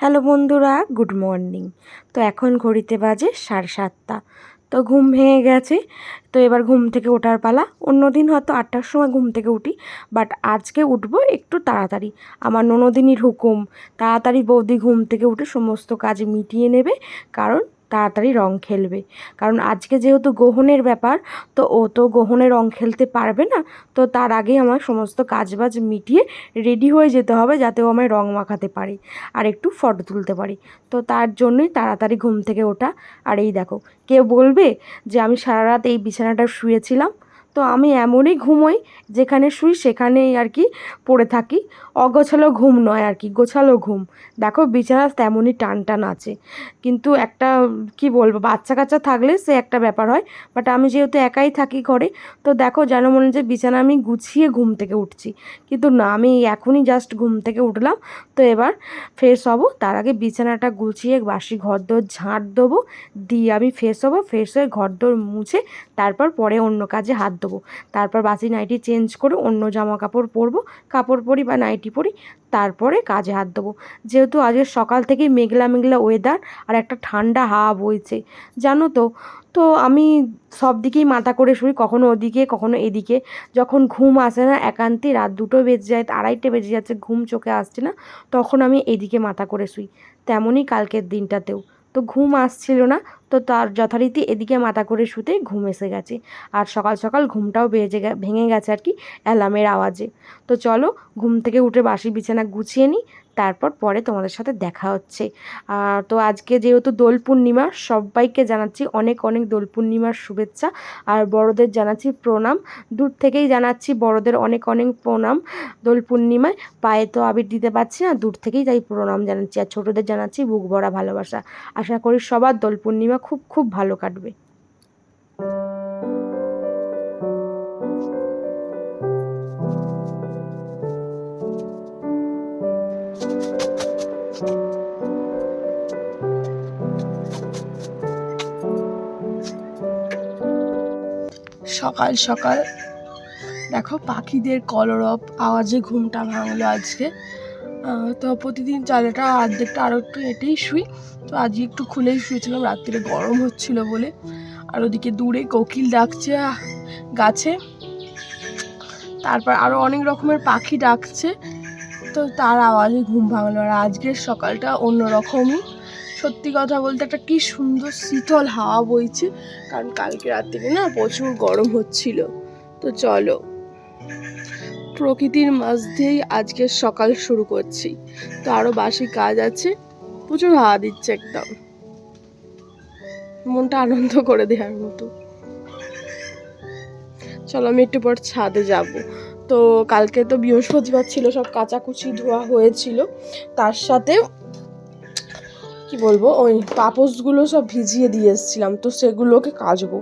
Hello বন্ধুরা, good morning. তো এখন ঘড়িতে বাজে সাড়ে সাতটা। তো ঘুম ভেঙে গেছে, তো এবার ঘুম থেকে ওঠার পালা। অন্যদিন হয়তো আটটার সময় ঘুম থেকে উঠি, বাট আজকে উঠব একটু তাড়াতাড়ি। আমার ননদিনীর হুকুম, তাড়াতাড়ি বৌদি ঘুম থেকে উঠে সমস্ত কাজ মিটিয়ে নেবে, কারণ তাড়াতাড়ি রং খেলবে। কারণ আজকে যেহেতু গ্রহণের ব্যাপার, তো ও তো গ্রহণে রং খেলতে পারবে না, তো তার আগে আমার সমস্ত কাজবাজ মিটিয়ে রেডি হয়ে যেতে হবে যাতে ও আমায় রং মাখাতে পারি আর একটু ফটো তুলতে পারি। তো তার জন্যই তাড়াতাড়ি ঘুম থেকে ওঠা। আর এই দেখো, কেউ বলবে যে আমি সারা রাত এই বিছানাটা শুয়েছিলাম তো আমি এমনই ঘুমোই যেখানে শুই সেখানেই আর কি পড়ে থাকি। অগোছালো ঘুম নয় আর কি, গোছালো ঘুম। দেখো বিছানা তেমনই টান টান আছে। কিন্তু একটা, কি বলব বাচ্চা কাচ্চা থাকলে সে একটা ব্যাপার হয়। বাট আমি যেহেতু একাই থাকি ঘরে, তো দেখো যেন মনে হচ্ছে বিছানা আমি গুছিয়ে ঘুম থেকে উঠছি। কিন্তু না, আমি এখনই জাস্ট ঘুম থেকে উঠলাম। তো এবার ফ্রেশ হব। তার আগে বিছানাটা গুছিয়ে বাসি ঘরদোর ঝাঁট দেবো। দিয়ে আমি ফ্রেশ হব ফ্রেশ হয়ে ঘরদোর মুছে তারপর পরে অন্য কাজে হাত দেবো। তারপর বাসি নাইটি চেঞ্জ করে অন্য জামা কাপড় পরবো, কাপড় পরি বা নাইটি পরি, তারপরে কাজে হাত দেবো। যেহেতু আজকে সকাল থেকেই মেঘলা মেঘলা ওয়েদার আর একটা ঠান্ডা হাওয়া বইছে, জানো তো? তো আমি সব দিকেই মাথা করে শুই, কখনো ওদিকে, কখনো এদিকে। যখন ঘুম আসে না, একান্তে রাত দুটো বেজে যায়, আড়াইটে বেজে যাচ্ছে, ঘুম চোখে আসছে না, তখন আমি এদিকে মাথা করে শুই। তেমনই কালকের দিনটাতেও। তো ঘুম আসছিল না, তো তার যথারীতি এদিকে মাথা করে শুতে ঘুম এসে গেছে। আর সকাল সকাল ঘুমটাও বেজে ভেঙে গেছে আর কি, অ্যালার্মের আওয়াজে। তো চলো ঘুম থেকে উঠে বাসি বিছানা গুছিয়ে নিই তারপর পরে তোমাদের সাথে দেখা হচ্ছে। আর তো আজকে যেহেতু দোল পূর্ণিমা, সবাইকে জানাচ্ছি অনেক অনেক দোল পূর্ণিমার শুভেচ্ছা। আর বড়দের জানাচ্ছি প্রণাম। দূর থেকেই জানাচ্ছি বড়দের অনেক অনেক প্রণাম দোল পূর্ণিমায়। পায়ে তো আবির দিতে পারছি না, দূর থেকেই তাই প্রণাম জানাচ্ছি। আর ছোটোদের জানাচ্ছি বুক ভরা ভালোবাসা। আশা করি সবার দোল পূর্ণিমা খুব খুব ভালো কাটবে। সকাল সকাল। দেখো, পাখিদের কলরব, আওয়াজে ঘুমটা ভাঙলো আজকে। তো প্রতিদিন চালেটা অর্ধেকটা আরও একটু এটেই শুই। তো আজকে একটু খুলেই শুয়েছিলাম রাত্রিরে গরম হচ্ছিল বলে। আর ওদিকে দূরে কোকিল ডাকছে গাছে। তারপর আরও অনেক রকমের পাখি ডাকছে। তো তার আওয়াজে ঘুম ভাঙলো আর আজকের সকালটা অন্যরকমই। সত্যি কথা বলতে একটা কি সুন্দর শীতল হাওয়া বইছে। কারণ কালকে রাত্রিরে না প্রচুর গরম হচ্ছিল। তো চলো, প্রকৃতির মাঝ দিয়েই আজকের সকাল শুরু করছি। তো আরও বাসি কাজ আছে, প্রচুর হাওয়া দিচ্ছে একদম। মনটা আনন্দ করে দেওয়ার মতো। চলো আমি একটু পর ছাদে যাব। তো কালকে তো বৃহস্পতিবার ছিল, সব কাচাকুচি ধোয়া হয়েছিল। তার সাথে কি বলব, ওই পাপসগুলো সব ভিজিয়ে দিয়ে এসেছিলাম, তো সেগুলোকে কাচবো।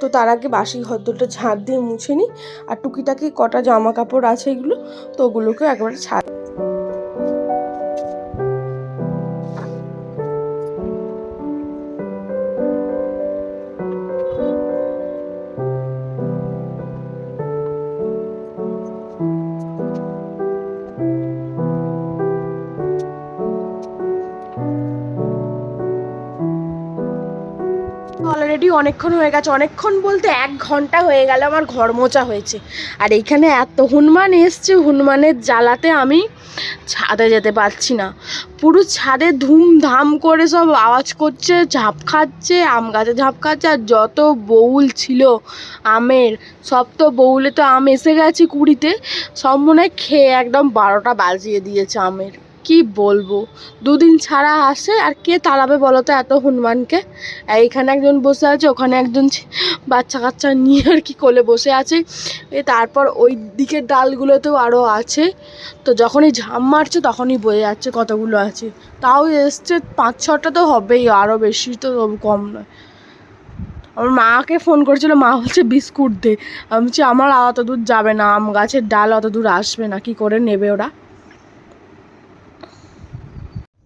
তো তার আগে বাসি ঘরদোরটা ঝাঁট দিয়ে মুছে নিই আর টুকিটাকি কটা জামা কাপড় আছে এগুলো, তো ওগুলোকে একবারে ছাড় অলরেডি অনেকক্ষণ হয়ে গেছে। অনেকক্ষণ বলতে এক ঘণ্টা হয়ে গেল আমার ঘর মোচা হয়েছে। আর এইখানে এত হনুমান এসছে, হনুমানের জ্বালাতে আমি ছাদে যেতে পারছি না। পুরো ছাদে ধুমধাম করে সব আওয়াজ করছে, ঝাঁপ খাচ্ছে, আম গাছে ঝাঁপ খাচ্ছে, আর যত বউল ছিল, আমের, সব তো বউলে তো আম এসে গেছে কুড়িতে, সব মনে খেয়ে একদম বারোটা বাজিয়ে দিয়েছে আমের। কি বলব? দুদিন ছাড়া আসে, আর কে তাড়াবে বলো তো এত হনুমানকে? এইখানে একজন বসে আছে, ওখানে একজন বাচ্চা কাচ্চা নিয়ে আর কি কোলে বসে আছে। তারপর ওই দিকের ডালগুলোতেও আরও আছে। তো যখনই ঝাম মারছে তখনই বয়ে যাচ্ছে কতগুলো আছে। তাও এসছে পাঁচ ছটা তো হবেই আরও বেশি তো কম নয়। আমার মাকে ফোন করেছিল, মা বলছে, বিস্কুট দে। আমি বলছি, আমার অত দূর যাবে না, আম গাছের ডাল অত দূর আসবে না, কি করে নেবে ওরা?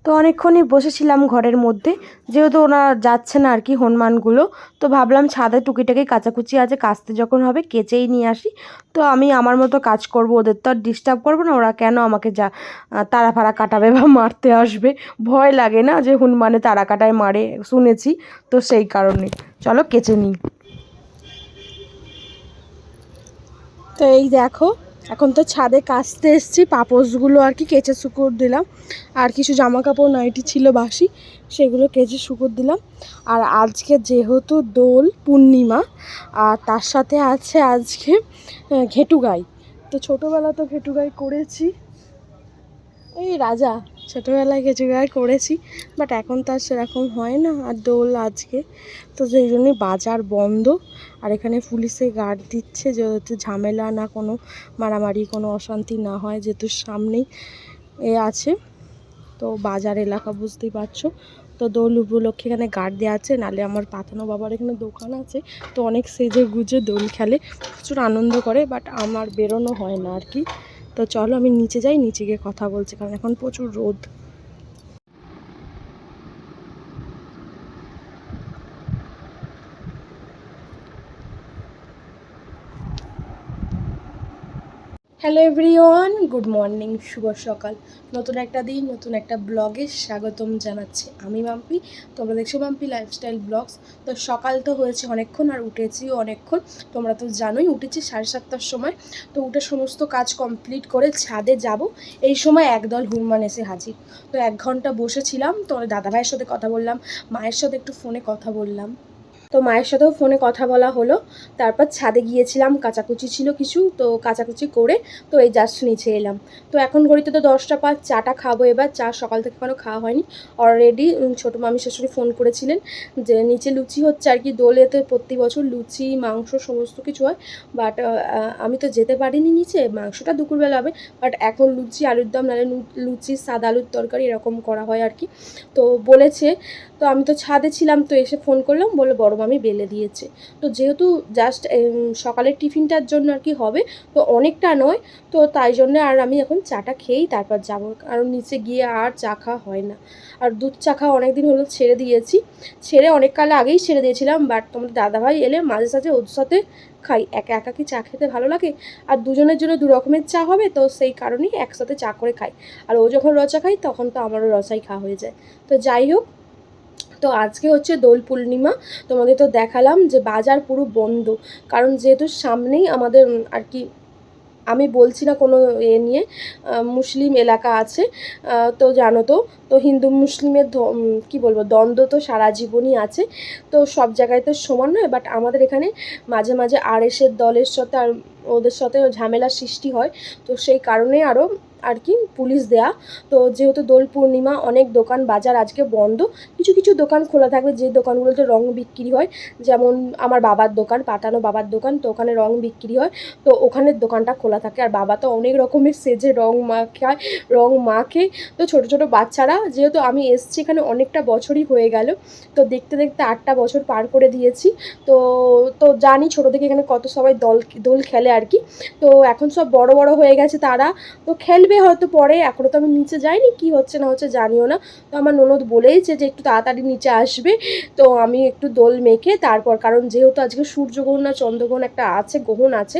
তো অনেকক্ষণই বসেছিলাম ঘরের মধ্যে। যেহেতু ওনারা যাচ্ছে না আর কি হনুমানগুলো, তো ভাবলাম ছাদে টুকিটাকি কাচাকুচি আছে, কাচতে যখন হবে কেচেই নিয়ে আসি। তো আমি আমার মতো কাজ করব, ওদের তো আর ডিস্টার্ব করব না, ওরা কেন আমাকে যা তারা ফাড়া কাটাবে বা মারতে আসবে? ভয় লাগে না যে হনুমানে তারা কাটায় মারে, শুনেছি। তো সেই কারণে। চলো কেচে নিই। তো এই দেখো এখন তো ছাদে কাচতে এসছি, পাপোশগুলো আর কি কেচে শুকুর দিলাম। আর কিছু জামা কাপড় নাইটি ছিল বাসি, সেগুলো কেচে শুকুর দিলাম। আর আজকে যেহেতু দোল, পূর্ণিমা, আর তার সাথে আছে আজকে ঘেটু গাই। তো ছোটোবেলা তো ঘেটু গাই করেছি। এই রাজা ছোটোবেলায় কিছু গাই করেছি বাট এখন তো আর সেরকম হয় না আর দোল আজকে। তো সেই জন্যই বাজার বন্ধ, আর এখানে পুলিশে গার্ড দিচ্ছে যেহেতু ঝামেলা না, কোনো মারামারি, কোনো অশান্তি না হয় যেহেতু সামনেই এ আছে। তো বাজার এলাকা বুঝতেই পারছ। তো দোল উপলক্ষে এখানে গার্ড দেওয়া আছে, নালে আমার পাতানো বাবার এখানে দোকান আছে, তো অনেক সেজে গুজে দোল খেলে, প্রচুর আনন্দ করে বাট আমার বেরোনো হয় না আর কি। তো চলো আমি নিচে যাই নিচে গিয়ে কথা বলছি কারণ এখন প্রচুর রোদ। হ্যালো এভরিওয়ান গুড মর্নিং শুভ সকাল। নতুন একটা দিন, নতুন একটা ব্লগে স্বাগতম জানাচ্ছি আমি মাম্পি তোমরা দেখছ মাম্পি লাইফস্টাইল ব্লগস তো সকাল তো হয়েছে অনেকক্ষণ আর উঠেছিও অনেকক্ষণ। তোমরা তো জানোই, উঠেছি সাড়ে সাতটার সময়। তো উঠে সমস্ত কাজ কমপ্লিট করে ছাদে যাব। এই সময় একদল হনুমান এসে হাজির। তো এক ঘণ্টা বসেছিলাম। তো দাদাভাইয়ের সাথে কথা বললাম। মায়ের সাথে একটু ফোনে কথা বললাম। তো মায়ের সাথেও ফোনে কথা বলা হলো। তারপর ছাদে গিয়েছিলাম, কাচাকুচি ছিল কিছু, তো কাচাকুচি করে তো এই জাস্ট নিচে এলাম। তো এখন ঘড়িতে তো দশটা পাঁচ, চাটা খাব এবার, চা সকাল থেকে কোনো খাওয়া হয়নি। অলরেডি ছোটো মামি শাশুড়ি ফোন করেছিলেন যে নিচে লুচি হচ্ছে আর কি, দোলেতে প্রতি বছর লুচি, মাংস সমস্ত কিছু হয়। বাট আমি তো যেতে পারিনি নিচে, মাংসটা দুপুরবেলা হবে। বাট এখন লুচি, আলুর দম, নাহলে লুচি, সাদা আলুর তরকারি এরকম করা হয় আর কি। তো বলেছে তো আমি তো ছাদে ছিলাম, তো এসে ফোন করলাম বলে বড় মামি বেলে দিয়েছে। তো যেহেতু জাস্ট সকালের টিফিনটার জন্য আর কি হবে, তো অনেকটা নয়, তো তাই জন্য আর আমি এখন চাটা খেয়েই তারপর যাব। কারণ নিচে গিয়ে আর চা খাওয়া হয় না। আর দুধ চা খাওয়া অনেক দিন হলো ছেড়ে দিয়েছি। ছেড়ে অনেক কাল আগেই ছেড়ে দিয়েছিলাম বাট তোমাদের দাদাভাই এলে মাঝে সাঝে ওর সাথে খাই। একা একা কি চা খেতে ভালো লাগে? আর দুজনের জন্য দু রকমের চা হবে, তো সেই কারণেই একসাথে চা করে খাই। আর ও যখন রচা খাই তখন তো আমারও রচাই খাওয়া হয়ে যায়। তো যাই হোক তো আজকে হচ্ছে দোল পূর্ণিমা, তোমাদের তো দেখালাম যে বাজার পুরো বন্ধ। কারণ যেহেতু সামনেই আমাদের আর কি, আমি বলছি না কোনো এ নিয়ে মুসলিম এলাকা আছে তো জানো তো তো হিন্দু মুসলিমের কি বলব, দ্বন্দ্ব তো সারা জীবনই আছে। তো সব জায়গায় তো সমান নয় বাট আমাদের এখানে মাঝে মাঝে আর এসের দলের সাথে আর ওদের সাথে ঝামেলার সৃষ্টি হয়। তো সেই কারণে আরও আর কি, পুলিশ দেয়া। তো যেহেতু দোল পূর্ণিমা, অনেক দোকান বাজার আজকে বন্ধ। কিছু কিছু দোকান খোলা থাকবে, যে দোকানগুলোতে রং বিক্রি হয়। যেমন আমার বাবার দোকান পাতানো বাবার দোকান, তো ওখানে রং বিক্রি হয়। তো ওখানের দোকানটা খোলা থাকে। আর বাবা তো অনেক রকমের সেজে রং মাখায়, রং মাখে। তো ছোট ছোট বাচ্চারা, যেহেতু আমি এসছি এখানে অনেকটা বছরই হয়ে গেল, তো দেখতে দেখতে আটটা বছর পার করে দিয়েছি। তো তো জানি ছোটো থেকে এখানে কত সবাই দল, দোল খেলে আর কি। তো এখন সব বড় বড় হয়ে গেছে তারা। তো খেলবে হয়তো পরে এখনও তো আমি নিচে যাইনি, কি হচ্ছে না হচ্ছে জানিও না। তো আমার ননদ বলেইছে যে একটু তাড়াতাড়ি নিচে আসবে। তো আমি একটু দোল মেখে তারপর, কারণ যেহেতু আজকে সূর্যগ্রহণ না, চন্দ্রগ্রহণ একটা আছে, গ্রহণ আছে,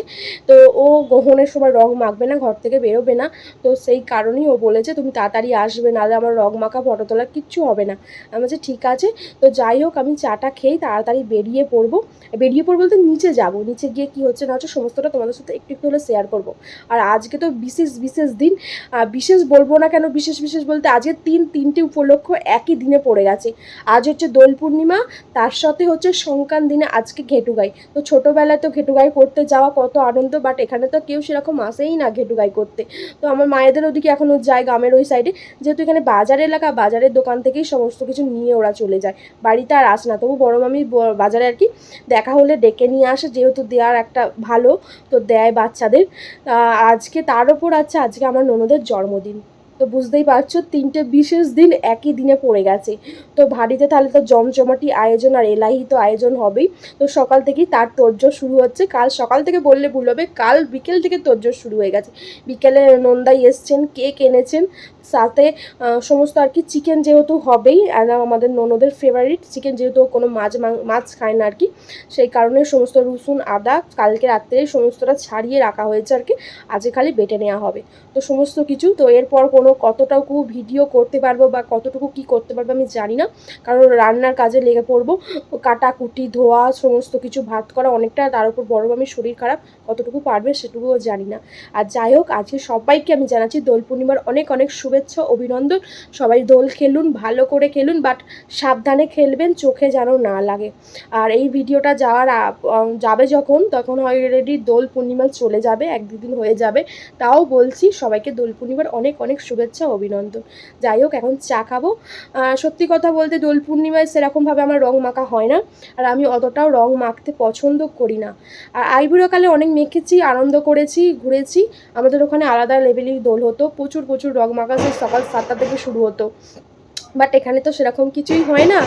তো ও গ্রহণের সময় রং মাখবে না, ঘর থেকে বেরোবে না। তো সেই কারণেই ও বলেছে, তুমি তাড়াতাড়ি আসবে, নাহলে আমার রং মাখা, ফটো তোলা কিচ্ছু হবে না। আমি বলছি, ঠিক আছে। তো যাই হোক, আমি চাটা খেয়েই তাড়াতাড়ি বেরিয়ে পড়ব। বেরিয়ে পড়ব বলতে নিচে যাব। নিচে গিয়ে কি হচ্ছে না হচ্ছে, সমস্তটা তোমাদের সাথে একটু একটু হলে শেয়ার করব। আর আজকে তো বিশেষ বিশেষ দিন বিশেষ বলব না কেন, বিশেষ বিশেষ বলতে আজকে তিন, তিনটে উপলক্ষ একই দিনে পড়ে গেছে। আজ হচ্ছে দোল পূর্ণিমা, তার সাথে হচ্ছে সংক্রান দিনে আজকে ঘেটুগাই। তো ছোটোবেলায় তো ঘেটুগাই করতে যাওয়া কত আনন্দ বাট এখানে তো কেউ সেরকম আসেই না ঘেটুগাই করতে। তো আমার মায়েদের ওদিকে এখনও যায় গ্রামের ওই সাইডে যেহেতু এখানে বাজার এলাকা, বাজারের দোকান থেকেই সমস্ত কিছু নিয়ে ওরা চলে যায়। বাড়িতে আর আসে না, তবু বড় মামি বাজারে আর কি দেখা হলে ডেকে নিয়ে আসে, যেহেতু দেওয়ার একটা ভালো, তো দেয় বাচ্চাদের। আজকে তার ওপর আছে, আজকে আমার ননদের জন্মদিন। তো বুঝতেই পারছ, তিনটে বিশেষ দিন একই দিনে পড়ে গেছে। তো ভারীতে তাহলে তো জমজমাটি আয়োজন আর এলাহি তো আয়োজন হবেই। তো সকাল থেকেই তার তোরজোর শুরু হচ্ছে। কাল সকাল থেকে বললে ভুল হবে, কাল বিকেল থেকে তোরজোর শুরু হয়ে গেছে। বিকেলে নন্দাই এসছেন, কেক এনেছেন। সাথে সমস্ত আর কি চিকেন যেহেতু হবেই আমাদের ননদের ফেভারিট চিকেন যেহেতু কোনো মাছ মাছ খায় না আর কি, সেই কারণে সমস্ত রসুন, আদা কালকে রাত্রে সমস্তটা ছাড়িয়ে রাখা হয়েছে আর কি, আজকে খালি বেটে নেওয়া হবে। তো সমস্ত কিছু, তো এরপর কোনো কতটুকু ভিডিও করতে পারব বা কতটুকু কি করতে পারব আমি জানি না, কারণ রান্নার কাজে লেগে পড়ব কাটাকুটি ধোয়া, সমস্ত কিছু ভাত করা অনেকটা তার উপর বড় আমি শরীর খারাপ, কতটুকু পারবে সেটুকুও জানি না। আর যাই হোক, আজকে সবাইকে আমি জানাচ্ছি দোল পূর্ণিমার অনেক অনেক শুভেচ্ছা। অভিনন্দন। সবাই দোল খেলুন, ভালো করে খেলুন বাট সাবধানে খেলবেন, চোখে যেন না লাগে। আর এই ভিডিওটা যাওয়ার যাবে যখন, তখন অলরেডি দোল পূর্ণিমা চলে যাবে, এক দুদিন হয়ে যাবে। তাও বলছি, সবাইকে দোল পূর্ণিমার অনেক অনেক শুভেচ্ছা, অভিনন্দন। যাই হোক, এখন চা খাব। সত্যি কথা বলতে দোল পূর্ণিমায় সেরকমভাবে আমার রং মাখা হয় না, আর আমি অতটাও রং মাখতে পছন্দ করি না। আর আইবুড়ো কালে অনেক মেখেছি, আনন্দ করেছি, ঘুরেছি। আমাদের ওখানে আলাদা লেভেলের দোল হতো, প্রচুর প্রচুর রং মাখা সেই সকাল সাতটা থেকে শুরু হতো। বাট এখানে তো সেরকম কিছুই হয় না।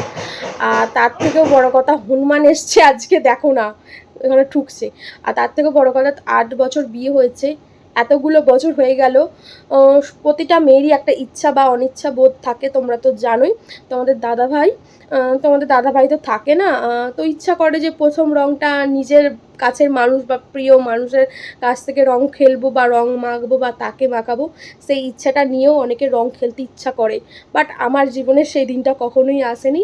আর তার থেকেও বড় কথা, হনুমান এসছে আজকে, দেখো না, এখানে ঠুকছে। আর তার থেকেও বড় কথা, আট বছর বিয়ে হয়েছে, এতগুলো বছর হয়ে গেল প্রতিটা মেয়েরই একটা ইচ্ছা বা অনিচ্ছা বোধ থাকে, তোমরা তো জানোই। তোমাদের দাদা ভাই তোমাদের দাদা ভাই তো থাকে না তো ইচ্ছা করে যে প্রথম রংটা নিজের কাছের মানুষ বা প্রিয় মানুষের কাছ থেকে রং খেলব বা রং মাখবো বা তাকে মাখাবো, সেই ইচ্ছাটা নিয়েও অনেকে রং খেলতে ইচ্ছা করে। বাট আমার জীবনে সেই দিনটা কখনোই আসেনি।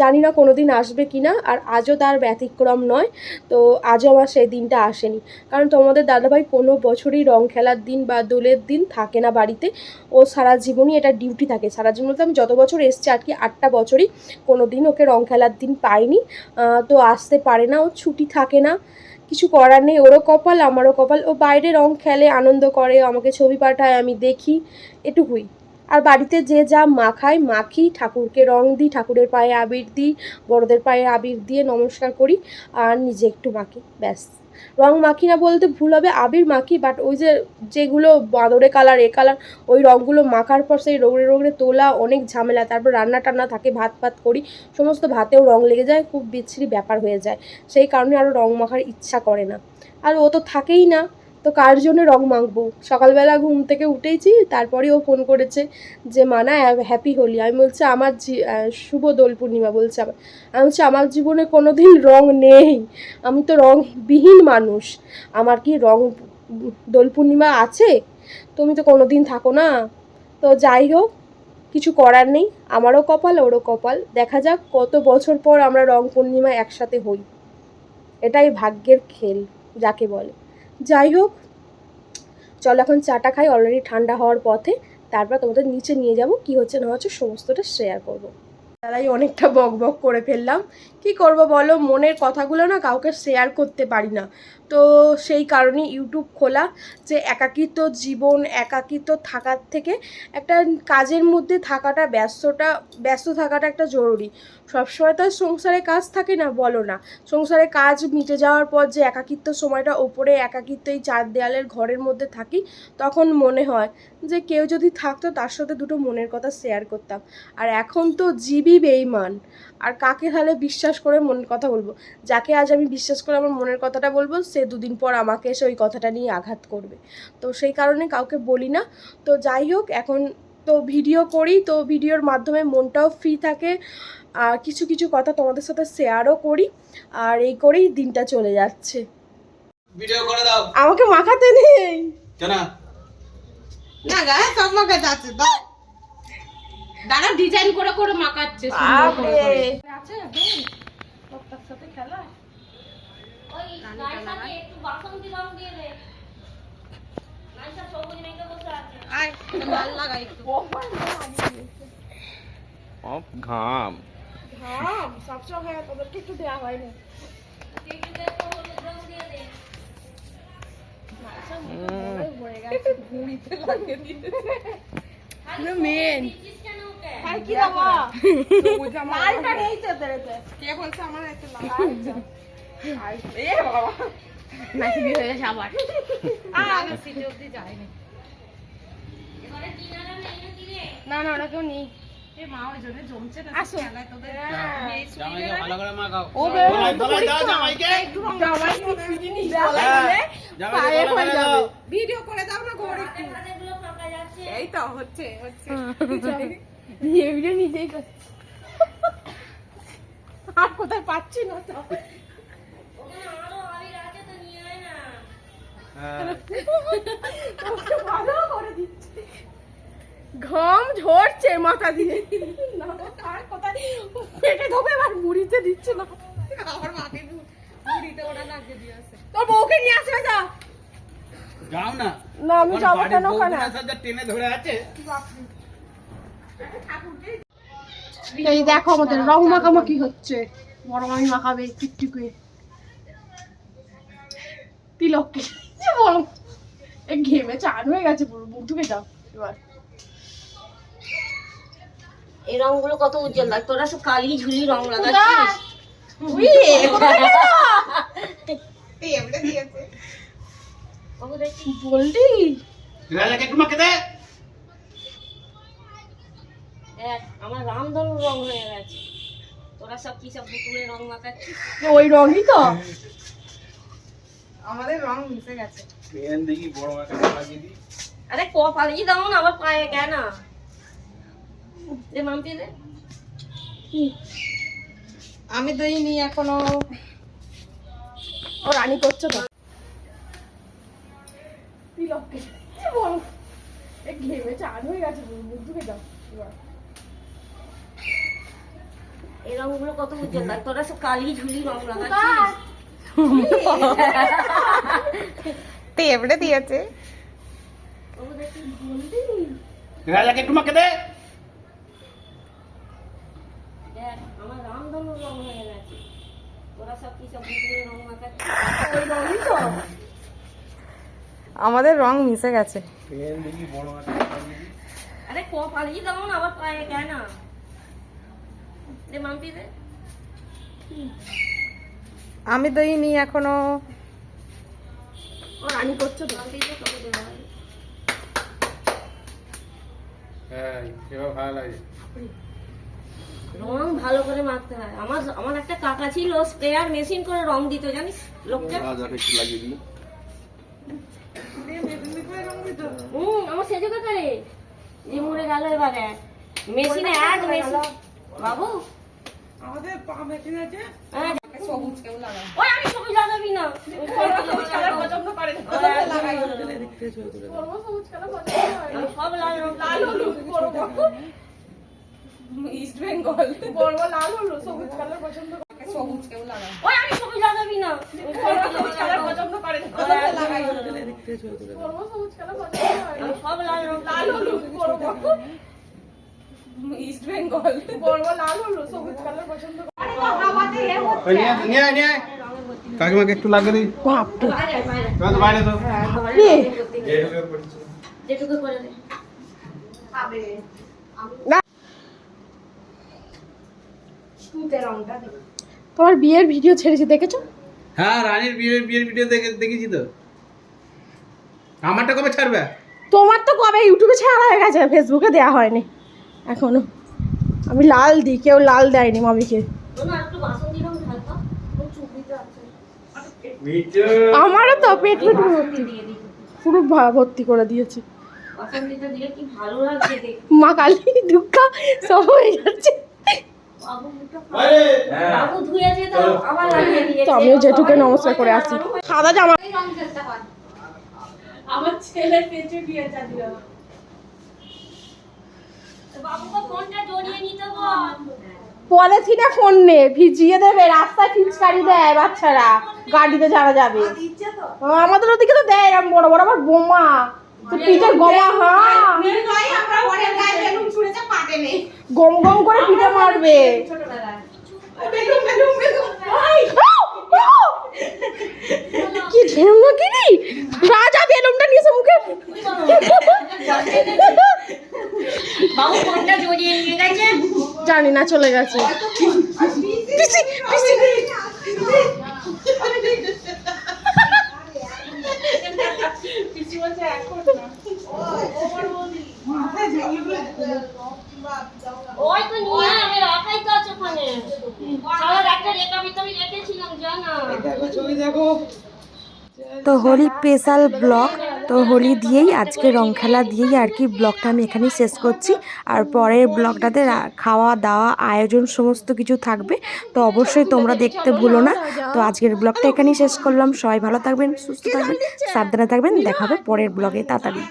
জানি না কোনো দিন আসবে কি না আর আজও তার ব্যতিক্রম নয়, তো আজও আমার সেই দিনটা আসেনি। কারণ তোমাদের দাদাভাই কোনো বছরই রং খেলার দিন বা দোলের দিন থাকে না বাড়িতে। ও সারা জীবনই এটা ডিউটি থাকে। সারা জীবন আমি যত বছর এসছি আর কি আটটা বছরই কোনো দিন ওকে রং খেলার দিন পাইনি। তো আসতে পারে না। ও ছুটি থাকে না। কিছু করার নেই, ওরও কপাল, আমারও কপাল। ও বাইরে রং খেলে, আনন্দ করে, আমাকে ছবি পাঠায়, আমি দেখি, এটুকুই। আর বাড়িতে যে যা মাখাই মাখি ঠাকুরকে রং দিই, ঠাকুরের পায়ে আবির দিই, বড়দের পায়ে আবির দিয়ে নমস্কার করি, আর নিজে একটু মাখি, ব্যাস। রং মাখি না বলতে ভুল হবে, আবির মাখি বাট ওই যে যেগুলো বাঁদরে কালার এ কালার ওই রঙগুলো মাখার পর সেই রোগড়ে রোগড়ে তোলা অনেক ঝামেলা, তারপর রান্না টান্না থাকে, ভাত ফাত করি, সমস্ত ভাতেও রং লেগে যায়, খুব বিচ্ছিরি ব্যাপার হয়ে যায়। সেই কারণে আরও রং মাখার ইচ্ছা করে না। আর ও তো থাকেই না। তো কার জন্য রং মাখবো? সকালবেলা ঘুম থেকে উঠেইছি তারপরে ও ফোন করেছে যে, মানা হ্যাপি হোলি। আমি বলছি, আমার শুভ দোল পূর্ণিমা, বলছে আমার। আমি বলছি, আমার জীবনে কোনো দিন রং নেই। আমি তো রংবিহীন মানুষ। আমার কি রং, দোল পূর্ণিমা আছে? তুমি তো কোনো দিন থাকো না। তো যাই হোক, কিছু করার নেই। আমারও কপাল, ওরও কপাল। দেখা যাক কত বছর পর আমরা রং পূর্ণিমা একসাথে হই। এটাই ভাগ্যের খেল, যাকে বলে। যাই হোক, চলো এখন চাটা খাই অলরেডি ঠান্ডা হওয়ার পথে, তারপর তোমাদের নিচে নিয়ে যাব, কি হচ্ছে না হচ্ছে সমস্তটা শেয়ার করব। তারাই অনেকটা বক বক করে ফেললাম। কি করব বলো, মনের কথাগুলো না কাউকে শেয়ার করতে পারি না। তো সেই কারণে ইউটিউব খোলা যে একাকিত্ব জীবন, একাকিত্ব থাকার থেকে একটা কাজের মধ্যে থাকাটা, ব্যস্তটা, ব্যস্ত থাকাটা একটা জরুরি। সবসময় তো আর সংসারে কাজ থাকে না, বলো না। সংসারে কাজ মিটে যাওয়ার পর যে একাকিত্ব সময়টা ওপরে একাকিত্ব এই চার দেয়ালের ঘরের মধ্যে থাকি, তখন মনে হয় যে কেউ যদি থাকতো তার সাথে দুটো মনের কথা শেয়ার করতাম। আর এখন তো জীবই বেইমান। আর কাকে তাহলে বিশ্বাস করে মনের কথা বলব? যাকে আজ আমি বিশ্বাস করে আমার মনের কথাটা বলব, সে দুদিন পর আমাকে এসে ওই কথাটা নিয়ে আঘাত করবে। তো সেই কারণে কাউকে বলি না। তো যাই হোক, এখন তো ভিডিও করি তো ভিডিওর মাধ্যমে মনটাও ফ্রি থাকে। আর কিছু কিছু কথা তোমাদের সাথে শেয়ারও করি। আর এই করেই দিনটা চলে যাচ্ছে। ভিডিও করে দাও। আমাকে মাখাতে নেই। কেন? না গায়ে সব মাখাতে আছে দাও দাদা ডিজাইন করে করে মাখাচ্ছে সুন্দর করে করে। আছে সাথে খেলা? ওই একটু বাসন্তী রং দিয়ে দে নাইসা সবুজ মেঘে বসে আছে আয় লাল লাগাই একটু ঘাম। ঘাম সবসময় তোদেরকে একটু দেওয়া হয়নি মেন কি বলছে আমার একটা বাবা। নাকি বিয়ে হয়ে গেছে আবার? না না ওরা কেউ নেই। হ্যাঁ, দাও ভিডিও করে দাও না এই তো হচ্ছে হচ্ছে। বিয়ে নিজেই করছে। আর কোথায় পাচ্ছি না তো ওখানে আরও আবির আছে তো নিয়ে আয় না হ্যাঁ ওকে ভালো করে দিচ্ছে ঘাম ঝরছে মাথা দিয়ে। আর কোথায়? পেটে এবার মুড়িতে দিচ্ছে না। আমার মাকে মুড়িতে ওরা লাগিয়ে দিয়েছে তোর বউকে নিয়ে আসবে যা। যাও না। না আমি যাব কেন ওখানে? টেনে ধরে আছে। এই দেখো আমাদের রং মাখামাখি হচ্ছে। বড় মামি মাখাবে তিলককে। কি বল? ঘেমে চান হয়ে গেছে পুরো মুখ ধুকে যাও এবার। এই রংগুলো কত উজ্জ্বল লাগ তোরা সব কালি ঝুলি রং লাগাচ্ছিস। বললি আমার রামধনু রং হয়ে গেছে। তোরা সব কি সব রং মাখাচ্ছিস? ওই রঙই তো। আমাদের রং মিশে গেছে। পেন দেখি বড় একটা লাগিয়ে দিই। আরে দাও না আবার পায়ে কেন? দে মাম্পি দে। আমি দিইনি এখনও। ও রানী করছ তো। তিলককে। কি বল এ ঘেমে চান হয়ে গেছে এই রংগুলো কত উজ্জ্বল তোরা সব কালি ঝুলি রং লাগাচ্ছিস। টেবলে দিয়েছে রাজাকে একটু মাকে দে। হয়ে আমাদের রং মিশে গেছে। আরে ক পালিয়ে দাও না আবার পায়ে কেন? দে মাম্পি দে আমি দিইনি এখনও। করছ। হ্যাঁ সেবা ভালো রং ভালো করে মাখতে হয়। আমার আমার একটা কাকা ছিল স্প্রেয়ার মেশিন করে রং দিত জানিস? লোকটা? লাগিয়ে দিই হুম আমার সেজে কাকারে যে মরে গেল এবারে। মেশিনে এক মেশিন। বাবু? আমাদের পা মেশিন আছে। সবুজ কেউ লাগায় ওই আমি ছবি লাগাবি না। সবুজ কালার পছন্দ করে। না লাগাই সবুজ কালার পছন্দ হয়। সব লাল লাল হলুদ করব। ইস্ট বেঙ্গল করব লাল হলুদ সবুজ কালার পছন্দ করে। সবুজ কেউ লাগায় ওই আমি ছবি লাগাবি না। সবুজ কালার পছন্দ করে। লাগাই করব সবুজ কালার পছন্দ সব লাল লাল হলুদ করব। ইস্ট বেঙ্গল করব লাল হলুদ সবুজ কালার পছন্দ কাকিমাকে একটু লাগিয়ে দিই বাইরে তো বাইরে তো। যেটুকু করে দে। তোমার বিয়ের ভিডিও ছেড়েছি দেখেছ? হ্যাঁ রানীর বিয়ের বিয়ের ভিডিও দেখে দেখেছি তো। আমারটা কবে ছাড়বে? তোমার তো কবে? ইউটিউবে ছাড়া হয়ে গেছে ফেসবুকে দেওয়া হয়নি। এখনও। আমি লাল দিই কেউ লাল দেয়নি মামিকে। আমারও তো পেট পেট ভর্তি। পুরো ভর্তি করে দিয়েছি। দেখ মা কালী দুর্গা সব হয়ে যাচ্ছে। তো দিয়েছে। আমিও যেটুকু নমস্কার করে আসি। সাদা জামা আমার ছেলে পেঁচে দিয়ে চালিয়ে বাবুকে ফোনটা জড়িয়ে নিতে বল। পলিথিনে ফোন নে, ভিজিয়ে দেবে, রাস্তায় ফিচকারি দেয় বাচ্চারা, গাড়িতে যারা যাবে। আমাদের ওদিকে তো দেয় এরকম বড় বড়, আবার বোমা। তো পিঠের গমা হ্যাঁ গম গম করে পিঠে মারবে। কি ঢেমনা কিনি রাজা বেলুনটা নিয়েছে মুখে। বাবু ফোনটা জড়িয়ে নিয়ে গেছে। জানি না চলে গেছে। পিসি পিসি পিসি বলছে এখন না দেখো তো হোলি স্পেশাল ব্লগ। তো হোলি দিয়েই, আজকে রং খেলা দিয়েই আর কি ব্লগটা আমি এখানেই শেষ করছি। আর পরের ব্লগটাতে খাওয়া দাওয়া, আয়োজন সমস্ত কিছু থাকবে। তো অবশ্যই তোমরা দেখতে ভুলো না। তো আজকের ব্লগটা এখানেই শেষ করলাম। সবাই ভালো থাকবেন, সুস্থ থাকবেন, সাবধানে থাকবেন। দেখাবে পরের ব্লগে। তাড়াতাড়ি।